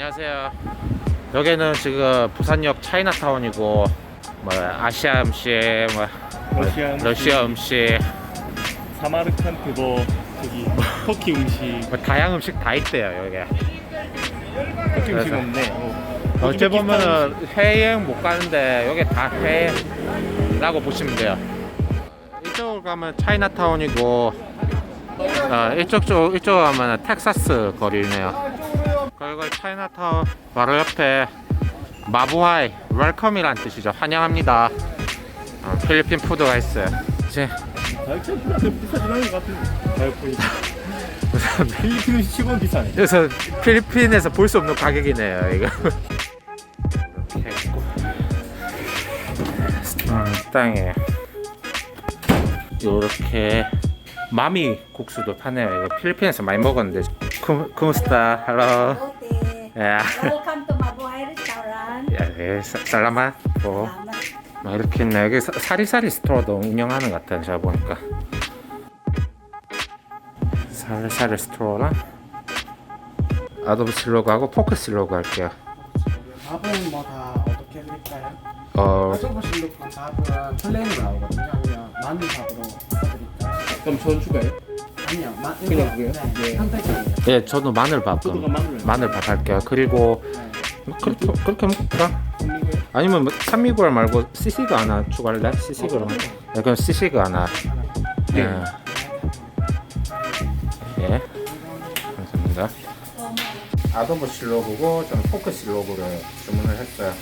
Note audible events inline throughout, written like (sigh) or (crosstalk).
안녕하세요. 여기는 지금 부산역 차이나타운이고 뭐 아시아 음식, 뭐 러시아 음식. 러시아 음식, 사마르칸트 뭐 저기 터키 음식 뭐 다양 음식 다 있대요 여기. 터키 음식 그래서. 없네 어. 보면은 음식. 해외여행 못 가는데 여기 다 해라고 보시면 돼요. 이쪽으로 가면 차이나타운이고 어, 이쪽 쪽 이쪽 가면 텍사스 거리네요. 그리고 차이나타운 바로 옆에 마부하이 웰컴이란 뜻이죠. 환영합니다. 어, 필리핀 푸드가 있어요. 이제 (laughs) 필리핀 치고는 비싸네 그래서 필리핀에서 볼 수 없는 가격이네요. 이거. 이렇게 있고. 음, 땅에 요렇게 마미 국수도 파네요. 이거 필리핀에서 많이 먹었는데. 쿠, 쿠무스 Welcome to Mabuhay Restaurant. 야, 예, 사- 살라마. 뭐, Salamat. 뭐 이렇게 있네. 여기 사- 사리사리 스토어도 운영하는 것 같아요. 제가 보니까. 사리사리 스토어랑 아도브 슬로그하고 포크 슬로그 할게요. 밥은 뭐 다 어떻게 드릴까요? 어, 가져보신 분 밥은 플레인으로 나오거든요. 아니면 마늘 밥으로 바꿔드릴까요? 그럼 전 추가해? 아니요, 마, 그냥 그거요? 네, 네. 선택이에요. 예, 저도 마늘밥. 저도 그럼. 마늘. 마늘밥 할게요. 그리고 네. 그렇게 그렇게 먹을까? 아니면 뭐 산미구알 말고 시시그 하나 추가할래? 시시그. 어, 네, 그럼 시시그 하나. 예. 네. 예. 감사합니다. 아도브 실로그고 저는 포크 실로그를 주문을 했어요.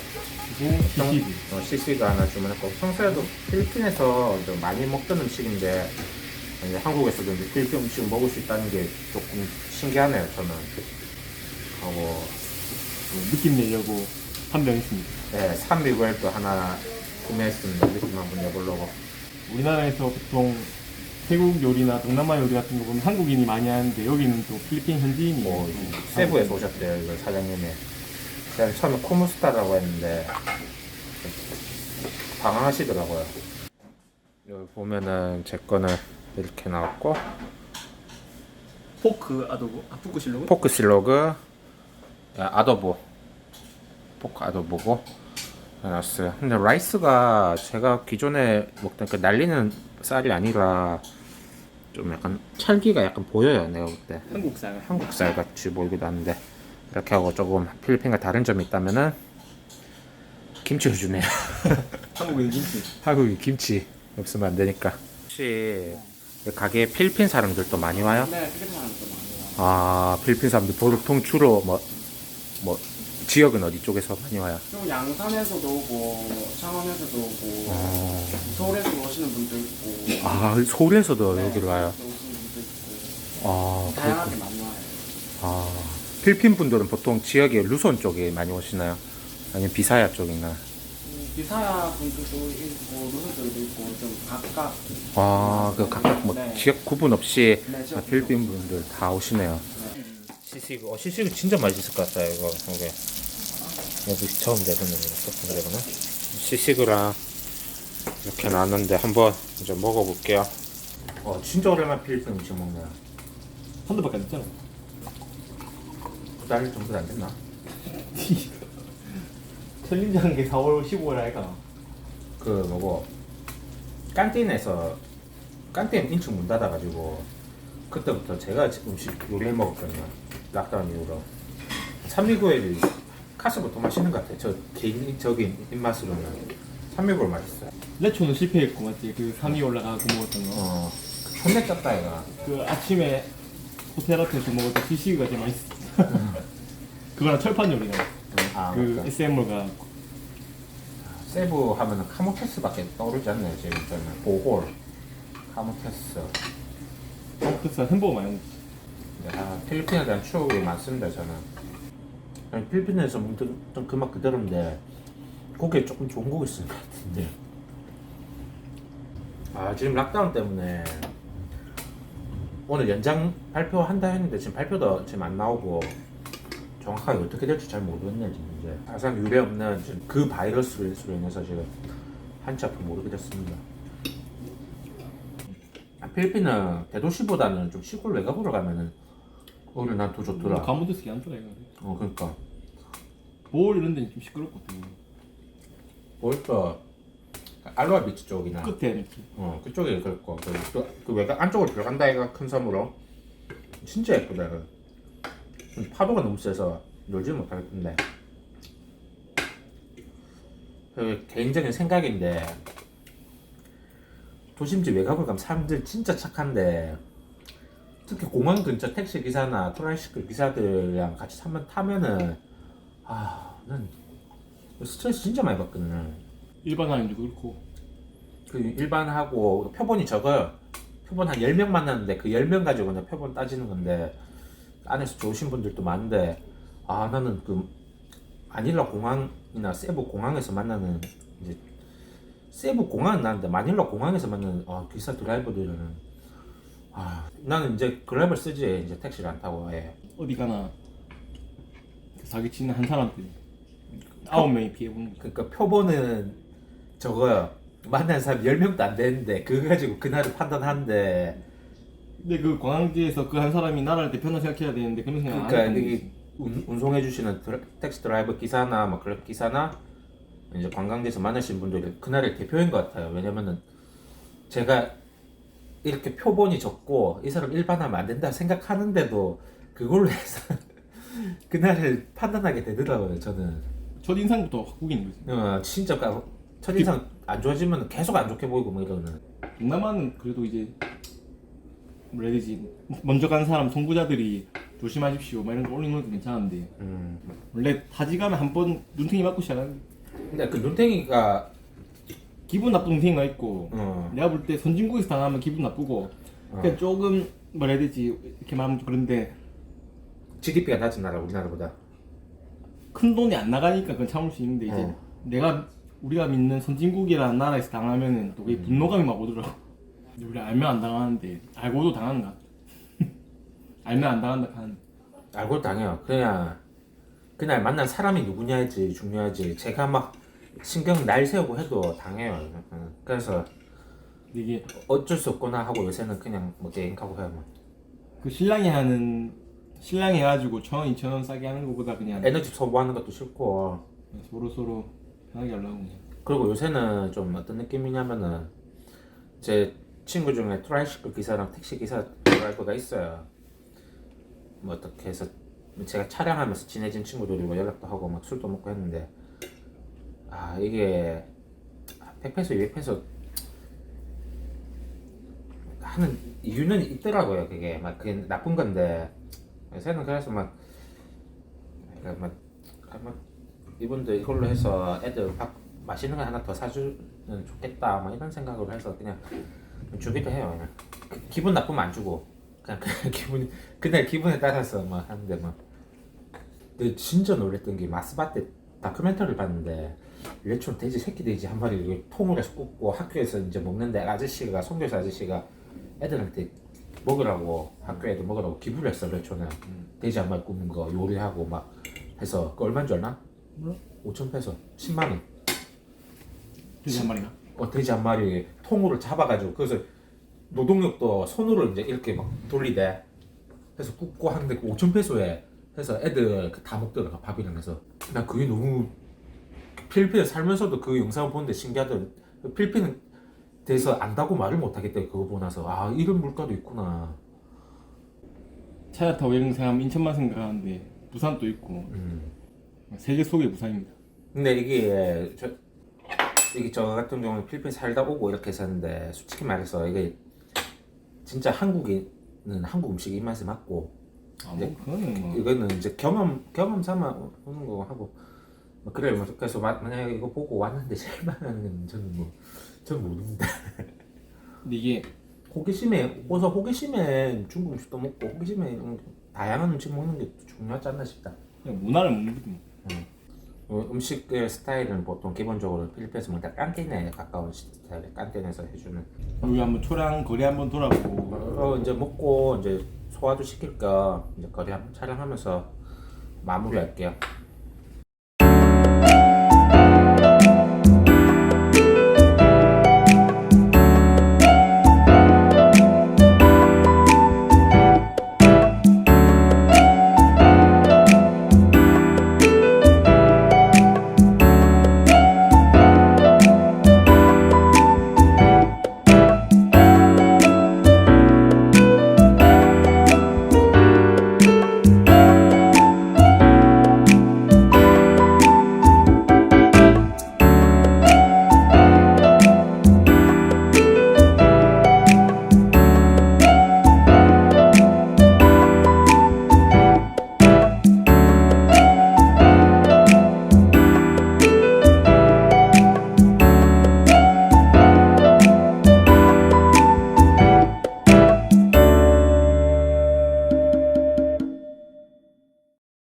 비키비 어, 시시그 하나 주문했고 평소에도 필리핀에서 좀 많이 먹던 음식인데 한국에서도 이제 필리핀 음식을 먹을 수 있다는 게 조금 신기하네요. 저는 하고 느낌 내려고 있습니다 네, 산미구엘도 하나 구매했습니다. 느낌 한번 내보려고. 우리나라에서 보통 태국 요리나 동남아 요리 같은 거 보면 한국인이 많이 하는데 여기는 또 필리핀 현지인이 뭐또 세부에서 오셨대요, 이거 사장님이. 제가 처음에 코무스타라고 했는데 당황하시더라고요. 여기 보면은 제 거는 이렇게 나왔고 포크 아도브 아 포크 실로그? 포크 실로그 아, 아도보 포크 아도보고 나왔어요. 근데 라이스가 제가 기존에 먹던 그 날리는 쌀이 아니라 좀 약간 찰기가 약간 보여요. 내가 볼 때. 한국산 한국 쌀 같이 보이기도 하는데 이렇게 하고 조금 필리핀과 다른 점이 있다면은 김치를 주네요. 한국인 김치 (laughs) 한국이 김치 없으면 안 되니까. 혹시 이 가게에 필리핀 사람들도 많이 와요? 네, 그렇게 사람도 많아요. 아 필리핀 사람들 보통 주로 뭐 뭐 지역은 어디 쪽에서 많이 와요? 좀 양산에서도 오고, 창원에서도 오고, 어, 서울에서 오시는 분도 있고, 아 서울에서도 네, 여기로 와요. 아 다양하게 그렇군. 많이 와요. 아 필리핀 분들은 보통 지역에 루손 쪽에 많이 오시나요? 아니면 비사야 쪽이나? 음, 비사야 분들도 있고, 노선 쪽에도 있고, 좀 각각. 아 그 각각 뭐 네. 지역 구분 없이 네, 지역 아, 필리핀 분들 다 오시네요. 네. 시시그, 어, 시시그 진짜 맛있을 것 같아요, 이거. 이게. 여기 처음 내보는 거거는 시시그랑 이렇게 나왔는데 한번 이제 먹어볼게요. 어, 진짜 오랜만에 필리핀 음식 먹네요. 한 달밖에 안 됐잖아 두 달 정도 안 됐나? (laughs) 챌린지 한 게 4월 15일 아이가 그, 뭐고, 깐틴에서, 깐틴 인축 문 닫아가지고, 그때부터 제가 음식 요리해 먹었거든요. 락다운 이후로. 산미구엘이 카스보다 맛있는 것 같아요. 저 개인적인 입맛으로는. 산미구엘 맛있어요. 레초는 실패했고 맞지? 그 3위 올라가고 먹었던 거. 어, 존나 짭다, 얘가. 그 아침에 호텔 앞에서 먹었던 시시가 제일 맛있어. (laughs) 그거랑 철판 요리나. 아, 그 맞다. SMR가 세부 하면은 카모테스밖에 떠오르지 않네요, 제 입장에. 보홀, 카모테스. 컴퓨터 햄버거 많이 먹지. 아, 필리핀에 대한 추억이 많습니다, 저는. 아니, 필리핀에서 먹던 그맛 그대로인데, 고기에 조금 좋은 고기 쓰는 것 같은데. 아, 지금 락다운 때문에, 오늘 연장 발표한다 했는데, 지금 발표도 지금 안 나오고, 정확하게 어떻게 될지 잘 모르겠네요, 지금 이제. 가장 유례 없는 지금 그 바이러스로 인해서 지금 한치 앞을 모르게 됐습니다. 아, 필리핀은 대도시보다는 좀 시골 외곽으로 가면은 오히려 난더 좋더라. 가무드스기 안 좋아해. 어 그러니까 볼 이런 데는 좀 시끄럽거든요. 벌써 알로아 비치 쪽이나 끝에 이렇게. 어 그쪽에 그렇고 그, 또, 그 외곽 안쪽으로 들어간다 이가 큰 섬으로 진짜 예쁘다 그. 근데 파도가 너무 세서 놀지 못하겠던데 그 개인적인 생각인데 도심지 외곽을 가면 사람들 진짜 착한데 특히 공항 근처 택시 기사나 트라이시클 기사들이랑 같이 타면 타면은 아난 스트레스 진짜 많이 받거든. 일반 사람도 그렇고. 그 일반하고 표본이 적어요. 표본 한 10명 만났는데 그 10명 가지고 그냥 표본 따지는 건데 안에서 좋으신 분들도 많은데 아 나는 그 마닐라 공항이나 세부 공항에서 만나는 이제 세부 공항은 나는데 마닐라 공항에서 만나는 아, 기사 드라이버들은 아 나는 이제 그랩을 쓰지 이제 택시를 안 타고 예. 어디 가나 그 사기치는 한 사람들이 아홉 명이 피해 보는 거. 그러니까 표본은 적어요. 만난 사람 10명도 안 되는데 그거 가지고 그날을 판단하는데 근데 그 관광지에서 그 한 사람이 나라를 대표나 생각해야 되는데 그런 생각 안 그러니까 하는 거지. 운, 운송해 주시는 택시 드라이버 기사나 뭐 클럽 기사나 이제 관광지에서 만나신 분들이 그날의 대표인 것 같아요. 왜냐면은 제가 이렇게 표본이 적고 이 사람 일반하면 안 된다 생각하는데도 그걸로 해서 (laughs) 그날을 판단하게 되더라고요. 저는 첫 인상부터 바꾸기는 거지. 어, 진짜 까- 첫인상 안 좋아지면 계속 안 좋게 보이고 뭐 이러는. 동남아는 그래도 이제 뭐라 해야 되지 먼저 간 사람 송부자들이 조심하십시오 막 이런 거 올리는 것도 괜찮은데 음. 원래 타지 가면 한 번 눈탱이 맞고 시작하는 근데 그 눈탱이가 기분 나쁜 눈탱이가 있고 어, 내가 볼 때 선진국에서 당하면 기분 나쁘고 어. 그냥 조금 뭐라 해야 되지 이렇게 말하면 좀 그런데 GDP가 낮은 나라 우리나라보다. 큰 돈이 안 나가니까 그건 참을 수 있는데 이제 어. 내가 우리가 믿는 선진국이라는 나라에서 당하면은 또 그게 분노감이 막 오더라고 우리 알면 안 당하는데 알고도 당하는가 (laughs) 알면 안 당한다 하는 알고 당해요. 그냥 그날 만난 사람이 누구냐지 중요하지. 제가 막 신경 날 세우고 해도 당해요. 응. 그래서 근데 이게 어쩔 수 없구나 하고 요새는 그냥 뭐 게임하고 해요. 뭐. 그 신랑이 하는 신랑이 해가지고 천 원, 이천 원 싸게 하는 것보다 그냥 에너지 소모하는 것도 싫고. 서로 서로 편하게 하려고 그냥. 그리고 요새는 좀 어떤 느낌이냐면은 제 친구 중에 트라이시클 기사랑 택시 기사 드라이버가 있어요. 뭐 어떻게 해서 제가 차량하면서 친해진 친구들이고 연락도 하고 막 술도 먹고 했는데 아 이게 100페소 200페소 하는 이유는 있더라고요 그게 막 그게 나쁜 건데 요새는 그래서 막 그러니까 막, 아, 막 이분들 이걸로 해서 애들 밥 맛있는 거 하나 더 사주면 좋겠다 뭐 이런 생각으로 해서 그냥 주기도 해요. 그냥 그- 기분 나쁘면 안 주고. 그냥 (laughs) 그냥 기분 그날 기분에 따라서 막 하는데 막. 근데 진짜 놀랬던 게 마스바 때 다큐멘터리를 봤는데 레촌 돼지 새끼 돼지 한 마리 통으로 해서 굽고 학교에서 이제 먹는데 아저씨가 송교사 아저씨가 애들한테 먹으라고 학교 애들 먹으라고 기부를 했어 레촌을 돼지 한 마리 굽는 거 요리하고 막 해서 그 얼마인 줄 알나? 5천 페소. 10만 원. 돼지 한 마리가 어, 돼지 한 마리 통으로 잡아가지고 그래서 노동력도 손으로 이제 이렇게 막 돌리대. 해서 굽고 하는데 그 5천 페소에 해서 애들 그다 먹더라고 밥이랑 해서. 나 그게 너무 필리핀에 살면서도 그 영상을 보는데 신기하더라고. 필리핀에 대해서 안다고 말을 못하겠다 그거 보고 나서. 아 이런 물가도 있구나. 차야 타고 이런 생각하면 인천만 생각하는데 부산도 있고. 음. 세계 속의 부산입니다. 근데 이게 저 이게 저 같은 경우는 필리핀 살다 오고 이렇게 사는데 솔직히 말해서 이게 진짜 한국인은 한국 음식 입맛에 맞고 아 뭐 그거는 뭐 이거는 이제 경험 경험 삼아 오는 거 하고 뭐 그래 뭐 그래서 마- 만약에 이거 보고 왔는데 실망하는 (laughs) 건 저는 뭐 저는 모릅니다. 근데 이게 호기심에 어서 호기심에 중국 음식도 먹고 호기심에 음, 다양한 음식 먹는 게 중요하지 않나 싶다. 그냥 문화를 먹는 거지 뭐. 어, 음식의 스타일은 보통 기본적으로 필리핀에서 먹다 깐틴에 가까운 스타일의 깐틴에서 해주는 여기 한번 초량 거리 한번 돌아보고 어, 이제 먹고 이제 소화도 시킬 겸 이제 거리 한번 촬영하면서 마무리할게요.